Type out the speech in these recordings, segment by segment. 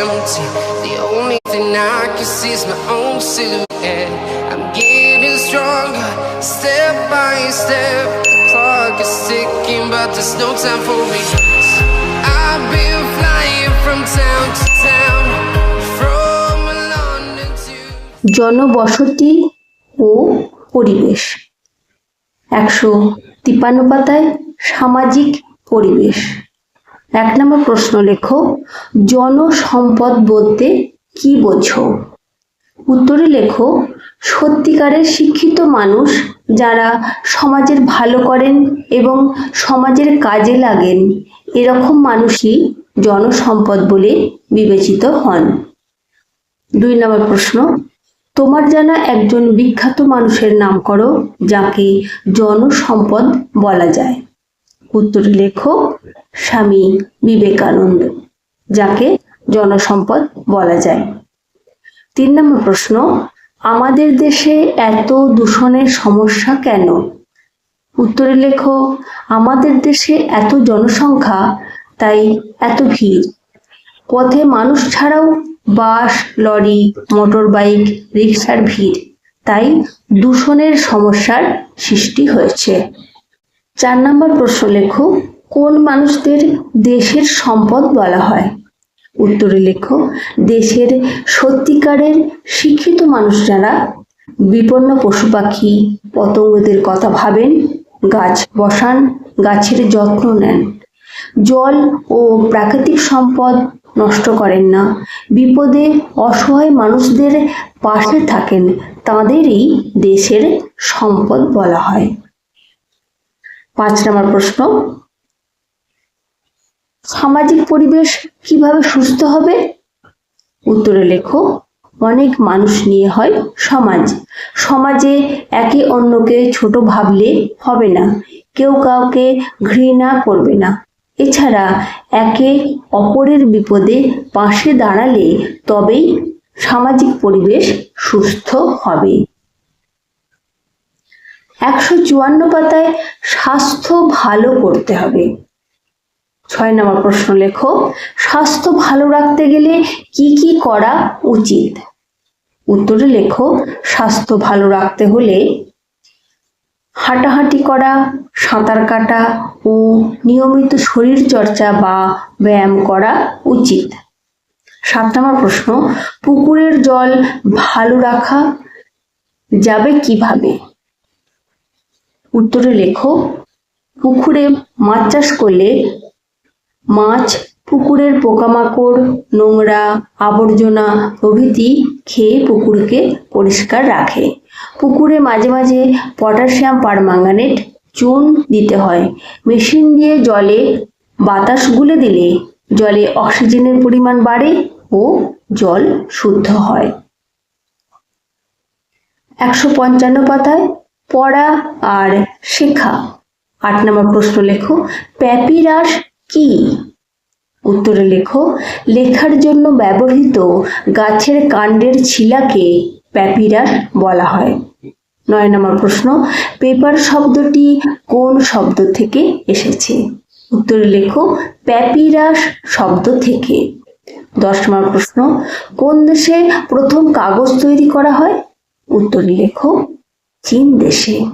empty. The only thing I can see is my own silhouette. I'm getting stronger, step by step. The clock is ticking, but there's no time for regrets. I've been flying from town to town. জনবসতি ও পরিবেশ একশো তিপ্পান্ন পাতায় সামাজিক পরিবেশ এক নম্বর প্রশ্ন লেখো, জনসম্পদ বলতে কি বোঝো? উত্তরে লেখো, সত্যিকারের শিক্ষিত মানুষ যারা সমাজের ভালো করেন এবং সমাজের কাজে লাগেন, এরকম মানুষই জনসম্পদ বলে বিবেচিত হন। দুই নম্বর প্রশ্ন, তোমার জানা একজন বিখ্যাত মানুষের নাম করো, যাকে জনসম্পদ বলা যায়। উত্তরে লেখক স্বামী বিবেকানন্দ, যাকে জনসম্পদ বলা যায়। তিন নম্বর প্রশ্ন, আমাদের দেশে এত দূষণের সমস্যা কেন? উত্তরে লেখো আমাদের দেশে এত জনসংখ্যা, তাই এত ভিড়। পথে মানুষ ছাড়াও বাস, লরি মোটর বাইক রিক্সার ভিড়, তাই দূষণের সমস্যার সৃষ্টি হয়েছে। চার নম্বর প্রশ্ন লেখো, কোন মানুষদের দেশের সম্পদ বলা হয়? উত্তরে লেখো, দেশের সত্যিকারের শিক্ষিত মানুষ যারা বিপন্ন পশু পাখি, পতঙ্গদের কথা ভাবেন, গাছ বসান, গাছের যত্ন নেন। জল ও প্রাকৃতিক সম্পদ নষ্ট করেন না। বিপদে অসহায় মানুষদের পাশে থাকেন, তাঁদেরই দেশের সম্পদ বলা হয়। পাঁচ নম্বর প্রশ্ন। সামাজিক পরিবেশ কীভাবে সুস্থ হবে? উত্তরে লেখো, অনেক মানুষ নিয়ে হয় সমাজ। সমাজে একে অন্যকে ছোট ভাবলে হবে না, কেউ কাউকে ঘৃণা করবে না। এছাড়া একে অপরের বিপদে পাশে দাঁড়ালে তবেই সামাজিক পরিবেশ সুস্থ হবে। একশো চুয়ান্ন পাতায় স্বাস্থ্য ভালো করতে হবে। ছয় নম্বর প্রশ্ন লেখো, স্বাস্থ্য ভালো রাখতে গেলে কি কি করা উচিত? উত্তরে লেখো, স্বাস্থ্য ভালো রাখতে হলে হাঁটাহাঁটি করা, সাঁতার কাটা ও নিয়মিত শরীর চর্চা বা ব্যায়াম করা উচিত। সাত নম্বর প্রশ্ন, পুকুরের জল ভালো রাখা যাবে কীভাবে? উত্তরে লেখো, পুকুরে মাছ চাষ করলে মাছ, পুকুরের পোকামাকড়, নোংরা আবর্জনা প্রভৃতি খেয়ে পুকুরকে পরিষ্কার রাখে। পুকুরে মাঝে মাঝে পটাশিয়াম পারম্যাঙ্গানেট চুন দিতে হয়। মেশিন দিয়ে জলে বাতাস গুলে দিলে জলে অক্সিজেনের পরিমাণ বাড়ে ও জল শুদ্ধ হয়। একশো পঞ্চান্ন পাতায় পড়া আর শেখা। আট নম্বর প্রশ্ন লেখো, প্যাপিরাস কি? উত্তরে লেখো, লেখার জন্য ব্যবহৃত গাছের কাণ্ডের ছিলাকে প্যাপিরাস বলা হয়। নয় নম্বর প্রশ্ন, পেপার শব্দটি কোন শব্দ থেকে এসেছে? উত্তরে লেখো, প্যাপিরাস শব্দ থেকে। দশ নম্বর প্রশ্ন, কোন দেশে প্রথম কাগজ তৈরি করা হয়? উত্তরে লেখো চীন দেশে?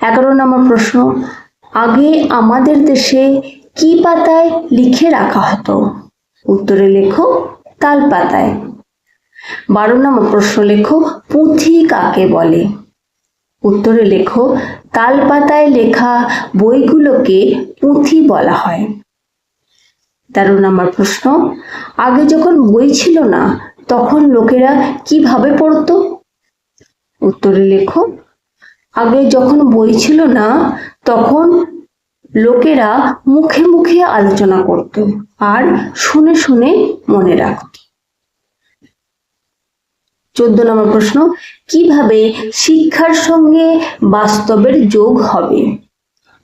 এগারো নম্বর প্রশ্ন, আগে আমাদের দেশে কি পাতায় লিখে রাখা হতো? উত্তরে লেখো, তাল পাতায়। বারো নম্বর প্রশ্ন লেখো, পুঁথি কাকে বলে? উত্তরে লেখো, তাল পাতায় লেখা বইগুলোকে পুঁথি বলা হয়। তেরো নম্বর প্রশ্ন, আগে যখন বই ছিল না, তখন লোকেরা কীভাবে পড়তো? উত্তরে লেখো, আগে যখন বই ছিল না, তখন লোকেরা মুখে মুখে আলোচনা করত আর শুনে শুনে মনে রাখত। চোদ্দ নম্বর প্রশ্ন, কীভাবে শিক্ষার সঙ্গে বাস্তবের যোগ হবে?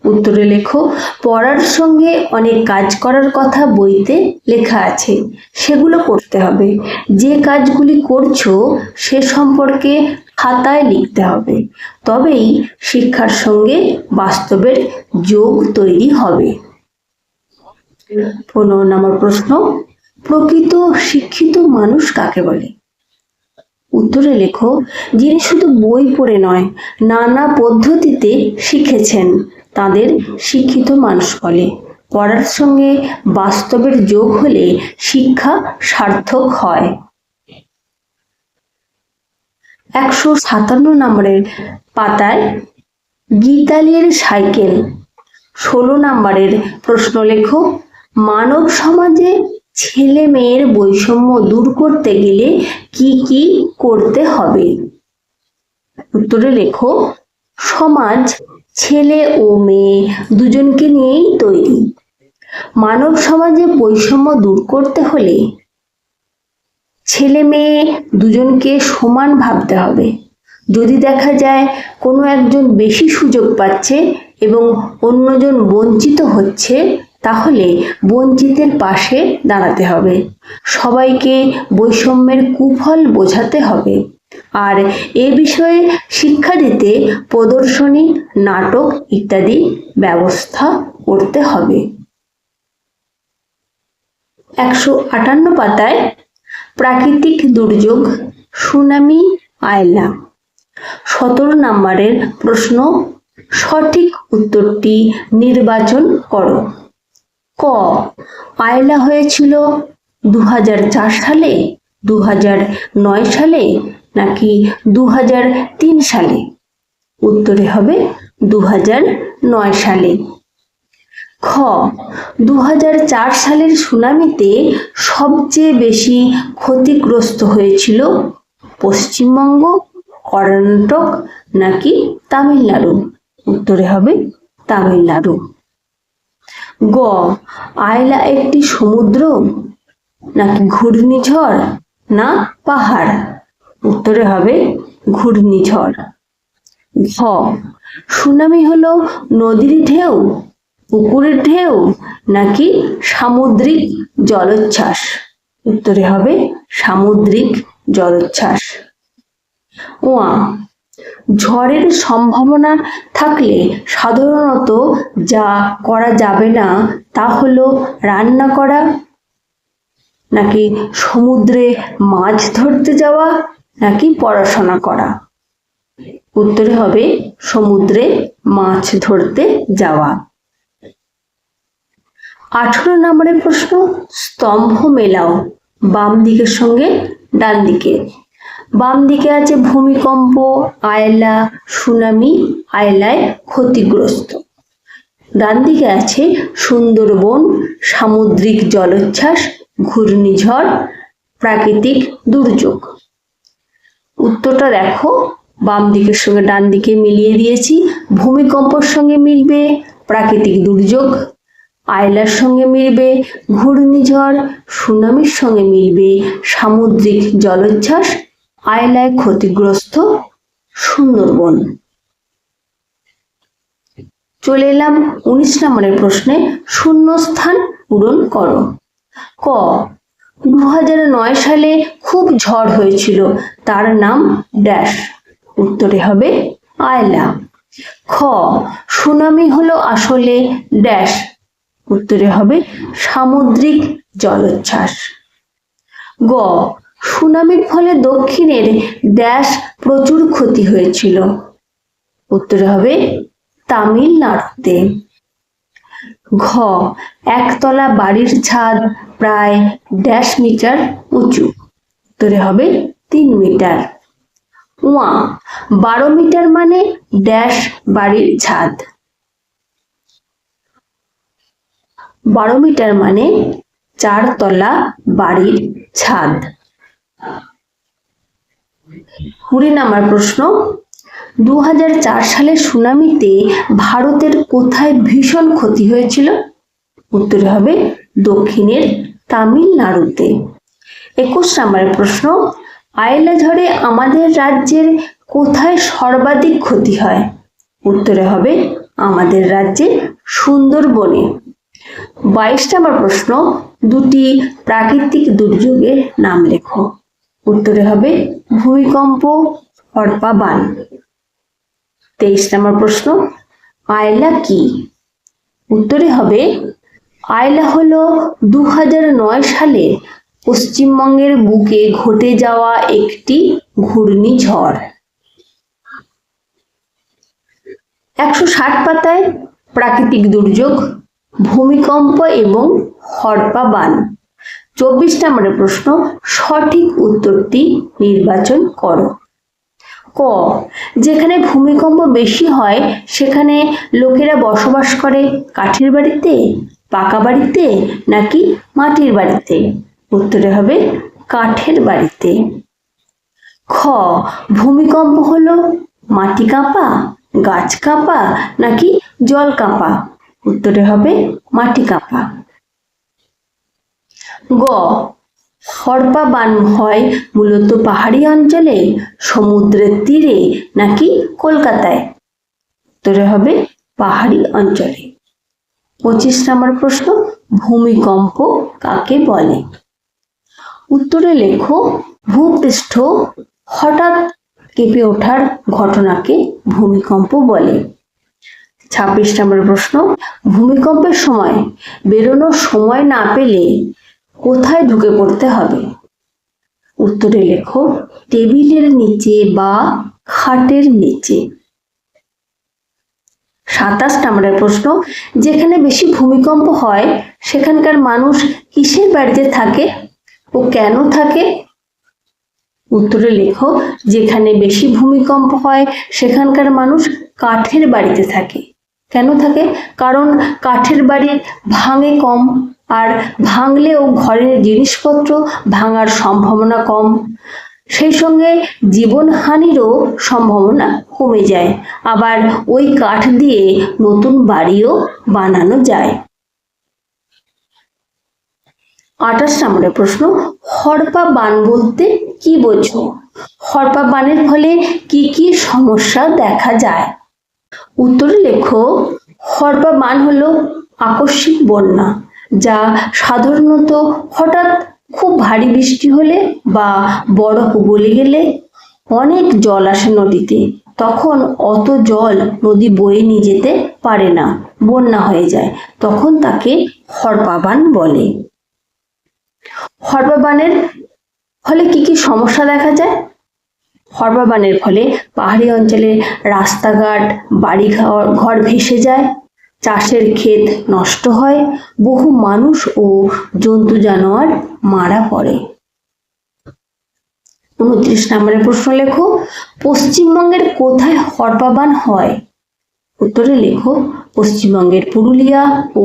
উত্তরে লেখো, পড়ার সঙ্গে অনেক কাজ করার কথা বইতে লেখা আছে। সেগুলো করতে হবে। যে কাজগুলি করছ, সে সম্পর্কে খাতায় লিখতে হবে। তবেই শিক্ষার সঙ্গে বাস্তবের যোগ তৈরি হবে। পনেরো নম্বর প্রশ্ন, প্রকৃত শিক্ষিত মানুষ কাকে বলে? উত্তরে লেখো, যিনি শুধু বই পড়ে নয়, নানা পদ্ধতিতে শিখেছেন। তাদের শিক্ষিত মানুষ বলে। পড়ার সঙ্গে বাস্তবের যোগ হলে শিক্ষা সার্থক হয়। একশো সাতান্ন নম্বরের পাতায় গীতালির সাইকেল। ষোলো নম্বরের প্রশ্ন লেখো মানব সমাজে ছেলে মেয়ের বৈষম্য দূর করতে গেলে কি কি করতে হবে? উত্তরে লেখো, সমাজ ছেলে ও মেয়ে দুজনকে নিয়েই তৈরি। মানব সমাজে বৈষম্য দূর করতে হলে ছেলে মেয়ে দুজনকে সমান ভাবতে হবে। যদি দেখা যায় কোনো একজন বেশি সুযোগ পাচ্ছে এবং অন্যজন বঞ্চিত হচ্ছে, তাহলে বঞ্চিতের পাশে দাঁড়াতে হবে। সবাইকে বৈষম্যের কুফল বোঝাতে হবে। আর এ বিষয়ে শিক্ষা দিতে প্রদর্শনী, নাটক ইত্যাদি ব্যবস্থা করতে হবে। একশো আটান্ন পাতায় প্রাকৃতিক দুর্যোগ, সুনামি, আয়লা। সতেরো নম্বরের প্রশ্ন, সঠিক উত্তরটি নির্বাচন করো। ক, আয়লা হয়েছিল দু হাজার চার সালে দু সালে নাকি দু সালে? উত্তরে হবে দু সালে। খ দু হাজার চার সালের সুনামিতে সবচেয়ে বেশি ক্ষতিগ্রস্ত হয়েছিল পশ্চিমবঙ্গ, কর্ণাটক নাকি তামিলনাড়ু? উত্তরে হবে তামিলনাড়ু। গ আয়লা একটি সমুদ্র নাকি ঘূর্ণিঝড় না পাহাড়? উত্তরে হবে ঘূর্ণিঝড়। ঘ, সুনামি হলো নদীর ঢেউ, পুকুরের ঢেউ নাকি সামুদ্রিক জলোচ্ছ্বাস? উত্তরে হবে সামুদ্রিক জলোচ্ছ্বাস। ওয়া ঝড়ের সম্ভাবনা থাকলে সাধারণত যা করা যাবে না তা হলো রান্না করা, নাকি সমুদ্রে মাছ ধরতে যাওয়া নাকি পড়াশোনা করা? উত্তরে হবে সমুদ্রে মাছ ধরতে যাওয়া। আঠেরো নম্বরের প্রশ্ন, স্তম্ভ মেলাও বাম দিকের সঙ্গে ডান দিকে। বাম দিকে আছে ভূমিকম্প, আয়লা, সুনামি, আয়লায় ক্ষতিগ্রস্ত। ডান দিকে আছে সুন্দরবন, সামুদ্রিক জলোচ্ছ্বাস, ঘূর্ণিঝড়, প্রাকৃতিক দুর্যোগ। উত্তরটা দেখো। বাম দিকের সঙ্গে ডান দিকে মিলিয়ে দিয়েছি। ভূমিকম্পর সঙ্গে মিলবে প্রাকৃতিক দুর্যোগ। আয়লার সঙ্গে মিলবে ঘূর্ণিঝড়। সুনামির সঙ্গে মিলবে সামুদ্রিক জলোচ্ছ্বাস। আয়লায় ক্ষতিগ্রস্ত সুন্দরবন। চলে এলাম উনিশ নম্বরের প্রশ্নে। শূন্যস্থান পূরণ করো। ক। দু সালে খুব ঝড় হয়েছিল। তার নাম ড্যাশ। উত্তরে হবে আয়লা। খ, সুনামি হলো আসলে ড্যাশ। উত্তরে হবে সামুদ্রিক জলোচ্ছ্বাস। গ, সুনামির ফলে দক্ষিণের ড্যাশ প্রচুর ক্ষতি হয়েছিল। উত্তরে হবে তামিলনাড়ুতে। ঘ, একতলা বাড়ির ছাদ প্রায় ড্যাশ মিটার উঁচু। উত্তরে হবে তিন মিটার। উয়া, বারো মিটার মানে ড্যাশ বাড়ির ছাদ। বারো মিটার মানে চারতলা বাড়ির ছাদ। কুড়ি নাম্বার প্রশ্ন। দু সালের সুনামিতে ভারতের কোথায় ভীষণ ক্ষতি হয়েছিল? উত্তরে হবে দক্ষিণের তামিলনাড়ুতে। একুশ নাম্বার প্রশ্ন আয়লা ঝড়ে আমাদের রাজ্যের কোথায় সর্বাধিক ক্ষতি হয়? উত্তরে হবে, আমাদের রাজ্যে সুন্দরবনে। বাইশ নম্বর প্রশ্ন, দুটি প্রাকৃতিক দুর্যোগের নাম লেখো। উত্তরে হবে, ভূমিকম্প হরপা বান তেইশ নম্বর প্রশ্ন, আয়লা কি? উত্তরে হবে, আয়লা হলো দু সালে পশ্চিমবঙ্গের বুকে ঘটে যাওয়া একটি ঘূর্ণিঝড়। একশো ষাট পাতায় প্রাকৃতিক দুর্যোগ, ভূমিকম্প এবং হরপা বান। চব্বিশ নম্বরের প্রশ্ন, সঠিক উত্তরটি নির্বাচন করো। ক, যেখানে ভূমিকম্প বেশি হয়, সেখানে লোকেরা বসবাস করে কাঠের বাড়িতে, পাকা বাড়িতে নাকি মাটির বাড়িতে? উত্তরে হবে কাঠের বাড়িতে। খ, ভূমিকম্প হলো মাটি কাঁপা, গাছ কাঁপা নাকি জল কাঁপা? উত্তরে হবে মাটি কাঁপা। গ, হরপা বান হয় মূলত পাহাড়ি অঞ্চলে, সমুদ্রের তীরে নাকি কলকাতায়? উত্তরে হবে পাহাড়ি অঞ্চলে। পঁচিশ নম্বর প্রশ্ন, ভূমিকম্প কাকে বলে? উত্তরে লেখো, ভূপৃষ্ঠ হঠাৎ কেঁপে ওঠার ঘটনাকে ভূমিকম্প বলে। ছাব্বিশ নম্বর প্রশ্ন, ভূমিকম্পের সময় বেরোনোর সময় না পেলে কোথায় ঢুকে পড়তে হবে? উত্তরে লেখো, টেবিলের নিচে বা খাটের নিচে। সাতাশ নম্বরের প্রশ্ন, যেখানে বেশি ভূমিকম্প হয় সেখানকার মানুষ কিসের বাড়িতে থাকে? ও কেন থাকে? উত্তরে লেখো, যেখানে বেশি ভূমিকম্প হয়, সেখানকার মানুষ কাঠের বাড়িতে থাকে। কেন থাকে? কারণ কাঠের বাড়ি ভাঙে কম, আর ভাঙলেও ঘরের জিনিসপত্র ভাঙার সম্ভাবনা কম। সেই সঙ্গে জীবনহানিরও সম্ভাবনা কমে যায়। আবার ওই কাঠ দিয়ে নতুন বাড়িও বানানো যায়। আঠাশ নম্বরের প্রশ্ন, হরপা বান বলতে কি বোঝো? হরপা বানের ফলে কি কি সমস্যা দেখা যায়? উত্তরে লেখো, হরপা বান হলো আকস্মিক বন্যা, যা সাধারণত হঠাৎ খুব ভারী বৃষ্টি হলে বা বরফ গলে গেলে অনেক জল আসে নদীতে। তখন অত জল নদী বয়ে নিয়ে যেতে পারে না, বন্যা হয়ে যায়। তখন তাকে হরপাবান বলে। হরপাবানের ফলে কি কি সমস্যা দেখা যায়? হরপাবানের ফলে পাহাড়ি অঞ্চলে রাস্তাঘাট বাড়ি ঘর ঘর ভেসে যায়, চাষের ক্ষেত নষ্ট হয়, বহু মানুষ ও জন্তু জানোয়ার মারা পড়ে। উনত্রিশ নম্বরের প্রশ্ন লেখো, পশ্চিমবঙ্গের কোথায় হরপাবান হয়? উত্তরে লেখো, পশ্চিমবঙ্গের পুরুলিয়া ও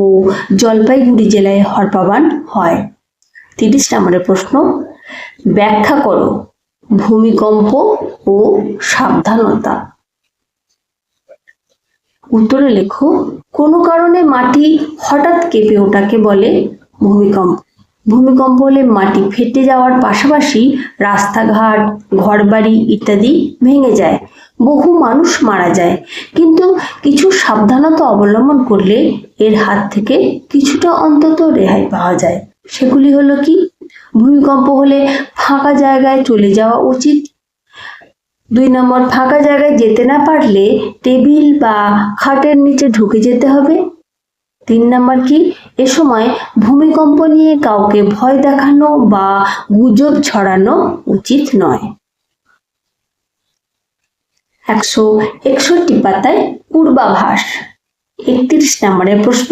জলপাইগুড়ি জেলায় হরপাবান হয়। তিরিশ নম্বরের প্রশ্ন। ব্যাখ্যা করো ভূমিকম্প ও সাবধানতা। উত্তরে লেখো, কোনো কারণে মাটি হঠাৎ কেঁপে ওঠাকে বলে ভূমিকম্প। ভূমিকম্প হলে মাটি ফেটে যাওয়ার পাশাপাশি রাস্তাঘাট, ঘরবাড়ি ইত্যাদি ভেঙে যায়। বহু মানুষ মারা যায়। কিন্তু কিছু সাবধানতা অবলম্বন করলে এর হাত থেকে কিছুটা অন্তত রেহাই পাওয়া যায়। সেগুলি হলো কি? ভূমিকম্প হলে ফাঁকা জায়গায় চলে যাওয়া উচিত। দুই নম্বর, ফাঁকা জায়গায় যেতে না পারলে টেবিল বা খাটের নিচে ঢুকে যেতে হবে। তিন নম্বর কি? এ সময় ভূমিকম্প নিয়ে কাউকে ভয় দেখানো বা গুজব ছড়ানো উচিত নয়। একশো একষট্টি পাতায় পূর্বাভাস। একত্রিশ নম্বরের প্রশ্ন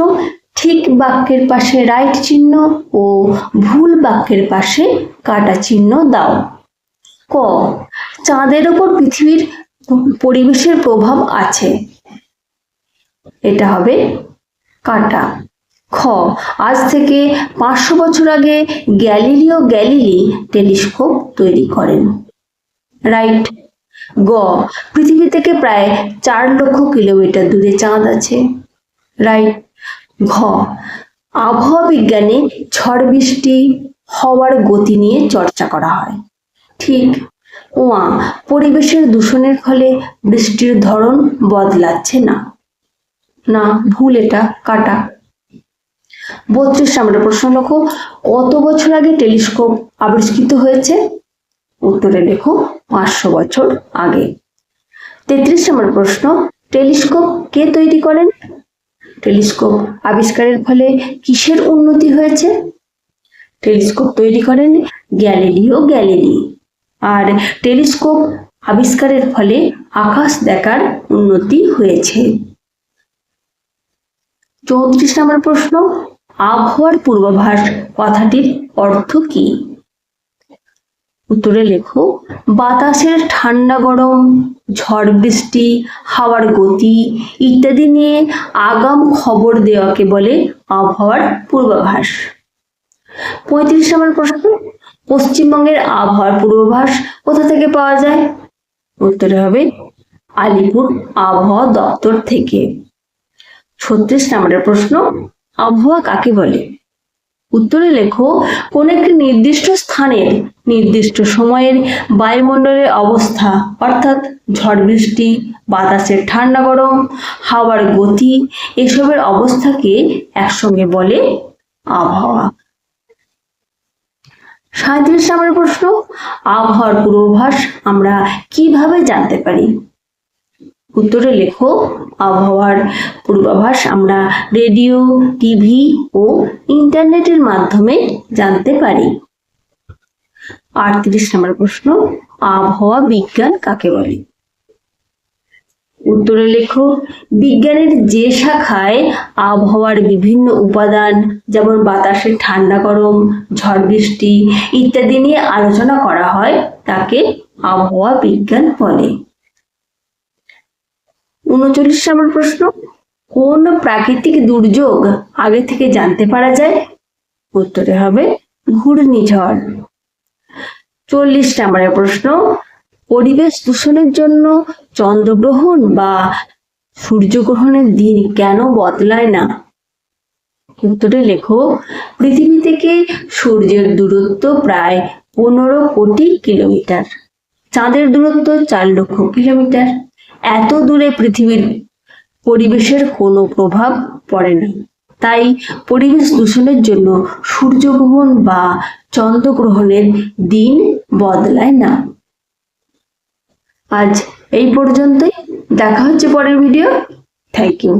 ঠিক বাক্যের পাশে রাইট চিহ্ন ও ভুল বাক্যের পাশে কাটা চিহ্ন দাও। ক, চাঁদের ওপর পৃথিবীর পরিবেশের প্রভাব আছে। এটা হবে কাটা। খ, আজ থেকে পাঁচশো বছর আগে গ্যালিলিও গ্যালিলি টেলিস্কোপ তৈরি করেন। রাইট গ, পৃথিবী থেকে প্রায় চার লক্ষ কিলোমিটার দূরে চাঁদ আছে। রাইট ঘ আবহাওয়া বিজ্ঞানে ঝড় বৃষ্টি হওয়ার গতি নিয়ে চর্চা করা হয়। ঠিক ওয়া পরিবেশের দূষণের ফলে বৃষ্টির ধরন বদলাচ্ছে না। না, ভুল এটা, কাটা। বত্রিশ নম্বরের প্রশ্ন লেখো কত বছর আগে টেলিস্কোপ আবিষ্কৃত হয়েছে? উত্তরে লেখো, পাঁচশো বছর আগে। তেত্রিশ নম্বর প্রশ্ন, টেলিস্কোপ কে তৈরি করেন? টেলিস্কোপ আবিষ্কারের ফলে কিসের উন্নতি হয়েছে? টেলিস্কোপ তৈরি করেন গ্যালিলিও গ্যালিলি। আর টেলিস্কোপ আবিষ্কারের ফলে আকাশ দেখার উন্নতি হয়েছে। চৌত্রিশ নম্বর প্রশ্ন, আবহাওয়ার পূর্বাভাস কথাটির অর্থ কি? উত্তরে লেখো, বাতাসের ঠান্ডা গরম, ঝড় বৃষ্টি, হাওয়ার গতি ইত্যাদি নিয়ে আগাম খবর দেওয়াকে বলে আবহাওয়ার পূর্বাভাস। পঁয়ত্রিশ নম্বর প্রশ্ন, পশ্চিমবঙ্গের আবহাওয়ার পূর্বাভাস কোথা থেকে পাওয়া যায়? উত্তরে হবে আলিপুর আবহাওয়া দপ্তর থেকে। ছত্রিশ নম্বরের প্রশ্ন, আবহাওয়া কাকে বলে? উত্তরে লেখো, কোন একটি নির্দিষ্ট স্থানের নির্দিষ্ট সময়ের বায়ুমণ্ডলের অবস্থা, অর্থাৎ ঝড় বৃষ্টি, বাতাসের ঠান্ডা গরম, হাওয়ার গতি, এসবের অবস্থাকে একসঙ্গে বলে আবহাওয়া। সাঁত্রিশ নম্বর প্রশ্ন, আবহাওয়ার পূর্বাভাস আমরা কীভাবে জানতে পারি? উত্তরে লেখো, আবহাওয়ার পূর্বাভাস আমরা রেডিও, টিভি ও ইন্টারনেটের মাধ্যমে জানতে পারি। আটত্রিশ নম্বর প্রশ্ন, আবহাওয়া বিজ্ঞান কাকে বলে? উত্তরে লেখো, বিজ্ঞানের যে শাখায় আবহাওয়ার বিভিন্ন উপাদান, যেমন বাতাসের ঠান্ডা গরম, ঝড় বৃষ্টি ইত্যাদি নিয়ে আলোচনা করা হয়, তাকে আবহাওয়া বিজ্ঞান বলে। উনচল্লিশ নম্বর প্রশ্ন, কোন প্রাকৃতিক দুর্যোগ আগে থেকে জানতে পারা যায়? উত্তরে হবে ঘূর্ণিঝড়। চল্লিশ নম্বরের প্রশ্ন। পরিবেশ দূষণের জন্য চন্দ্রগ্রহণ বা সূর্যগ্রহণের দিন কেন বদলায় না? উত্তরে লেখো, পৃথিবী থেকে সূর্যের দূরত্ব প্রায় পনেরো কোটি কিলোমিটার। চাঁদের দূরত্ব চার লক্ষ কিলোমিটার। এত দূরে পৃথিবীর পরিবেশের কোনো প্রভাব পড়ে না। তাই পরিবেশ দূষণের জন্য সূর্যগ্রহণ বা চন্দ্রগ্রহণের দিন বদলায় না। আজ এই পর্যন্তই। দেখা হচ্ছে পরের ভিডিও থ্যাংক ইউ